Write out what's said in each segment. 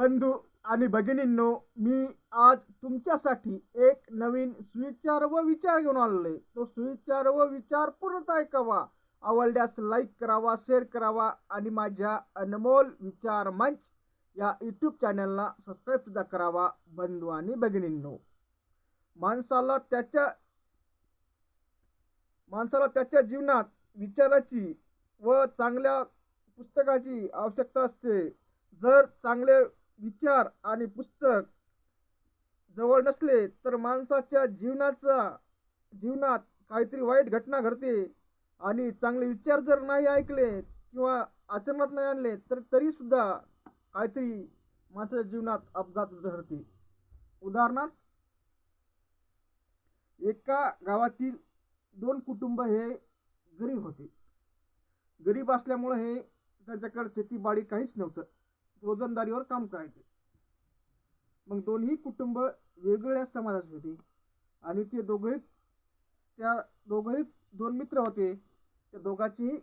बंधू आणि भगिनींनो मी आज तुमच्यासाठी एक नवीन सुविचार व विचार घेऊन आलेलो तो सुविचार व विचार पूर्णतः ऐकावा. आवडल्यास लाईक करावा शेअर करावा आणि माझ्या अनमोल विचार मंच या यूट्यूब चॅनलला सबस्क्राईब सुद्धा करावा बंधू आणि भगिनींनो. माणसाला त्याच्या माणसाला त्याच्या जीवनात विचाराची व चांगल्या पुस्तकाची आवश्यकता असते. जर चांगले विचार आणि पुस्तक जवळ नसले तर माणसाच्या जीवनाचा जीवनात काहीतरी वाईट घटना घडते. आणि चांगले विचार जर नाही ऐकले किंवा आचरणात नाही आणले तर तरी सुद्धा काहीतरी माणसाच्या जीवनात अपघात घडते उदाहरणार्थ एका गावातील दोन कुटुंब हे गरीब होते. गरीब असल्यामुळे हे त्यांच्याकडे शेतीबाडी काहीच नव्हतं. रोजंदारीवर काम करायचे. मग दोन्ही कुटुंब वेगवेगळ्या समाजाचे होते. आणि ते दोघंही त्या दोघंही दोन मित्र होते. त्या दोघांचेही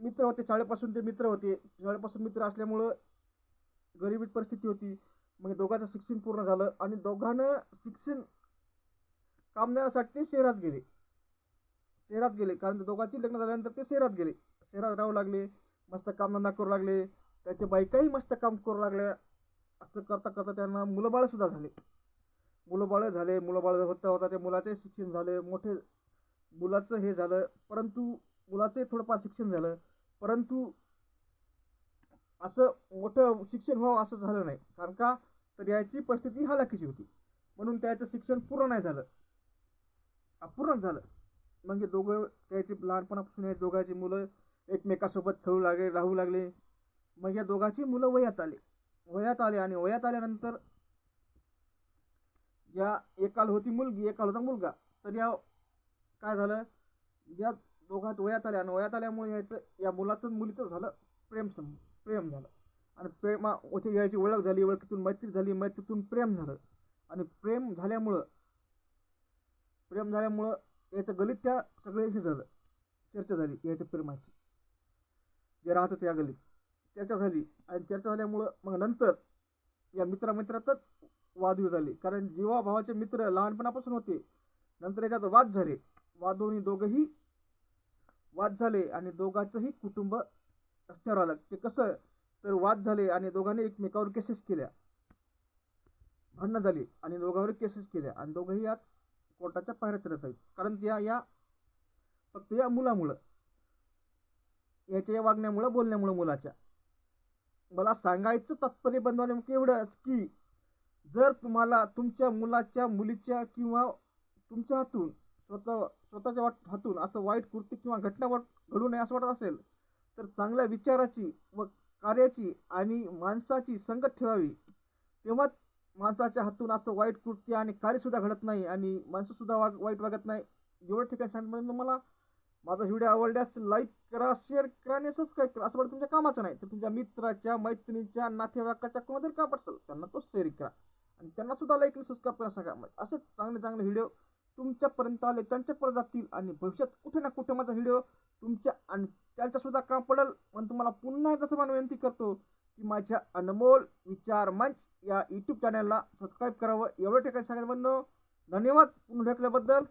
मित्र होते. शाळेपासून ते मित्र होते. शाळेपासून मित्र असल्यामुळं गरिबीत परिस्थिती होती. मग दोघांचं शिक्षण पूर्ण झालं आणि दोघांनं शिक्षण काम देण्यासाठी ते शहरात गेले. शहरात गेले. कारण दोघांची लग्न झाल्यानंतर ते शहरात गेले. शहरात राहू लागले. मस्त कामधंदा करू लागले. त्याच्या बायकाही मस्त काम करू लागल्या असं करता करता त्यांना मुलंबाळंसुद्धा झाले. मुलंबाळं झाले मुलंबाळ होता होता त्या मुलाचे शिक्षण झाले मोठे मुलाचं हे झालं परंतु मुलाचंही थोडंफार शिक्षण झालं परंतु असं मोठं शिक्षण व्हावं असं झालं नाही. कारण का? तर याची परिस्थिती हालाकीची होती. म्हणून त्याचं शिक्षण पूर्ण नाही झालं. अपूर्ण झालं. म्हणजे दोघं त्याची लहानपणापासून हे दोघांची मुलं एकमेकासोबत खेळू लागले राहू लागले. मग या दोघांची मुलं वयात आले. वयात आले आणि वयात आल्यानंतर या एकाल होती मुलगी एकाल होता मुलगा. तर या काय झालं? या दोघात वयात आल्या आणि वयात आल्यामुळे याचं या मुलाचं मुलीचं झालं प्रेम सम प्रेम झालं. आणि प्रेमा होती याची ओळख झाली ओळखीतून मैत्री झाली मैत्रीतून प्रेम झालं. आणि प्रेम झाल्यामुळं प्रेम झाल्यामुळं याचं गलित त्या सगळे हे झालं. चर्चा झाली याच्या प्रेमाची. जे राहतं त्या गलीत चर्चा झाली आणि चर्चा झाल्यामुळं मग नंतर या मित्रामित्रातच वादविवाद झाले. कारण जीवा भावाचे मित्र लहानपणापासून होते नंतर याच्यात वाद झाले. वाद दोन्ही दोघंही वाद झाले आणि दोघांचंही कुटुंब रस्त्यावर आलं. ते कसं? तर वाद झाले आणि दोघांनी एकमेकावर केसेस केल्या. भांडणं झाली आणि दोघांवर केसेस केल्या. आणि दोघंही यात कोर्टाच्या पायऱ्या चढत आहेत. कारण त्या या फक्त या मुलामुळं. याच्या या वागण्यामुळं बोलण्यामुळं मुलाच्या. मला सांगायचं तात्पर्य बंधवाने एवढंच की जर तुम्हाला तुमच्या मुलाच्या मुलीच्या किंवा तुमच्या हातून स्वतः स्वतःच्या वाट हातून असं वाईट कृत्य किंवा घटना वाट घडू नये असं वाटत असेल तर चांगल्या विचाराची व कार्याची आणि माणसाची संगत ठेवावी. तेव्हाच माणसाच्या हातून असं वाईट कृत्य आणि कार्यसुद्धा घडत नाही आणि माणसंसुद्धा वाग वाईट वागत नाही. एवढं ठिकाणी सांगितलं मला माझा व्हिडिओ आवडल्यास लाईक करा शेअर करा आणि सबस्क्राईब करा. असं वाटतं तुमच्या कामाचं नाही तर तुमच्या मित्राच्या मैत्रिणीच्या नातेवाईकाच्या कोणातरी काम असेल त्यांना तो शेअर करा. आणि त्यांना सुद्धा लाईक आणि सबस्क्राईब करा सांगा मग असेच चांगले चांगले व्हिडिओ तुमच्यापर्यंत आले त्यांच्यापर्यंत जातील आणि भविष्यात कुठे ना कुठे माझा व्हिडिओ तुमच्या आणि त्यांच्यासुद्धा काम पडेल. पण तुम्हाला पुन्हा एकदा समान विनंती करतो की माझ्या अनमोल विचार मंच या यूट्यूब चॅनलला सबस्क्राईब करावं. एवढं ठिकाणी सांगायचं म्हणणं धन्यवाद. पुन्हा भेटल्याबद्दल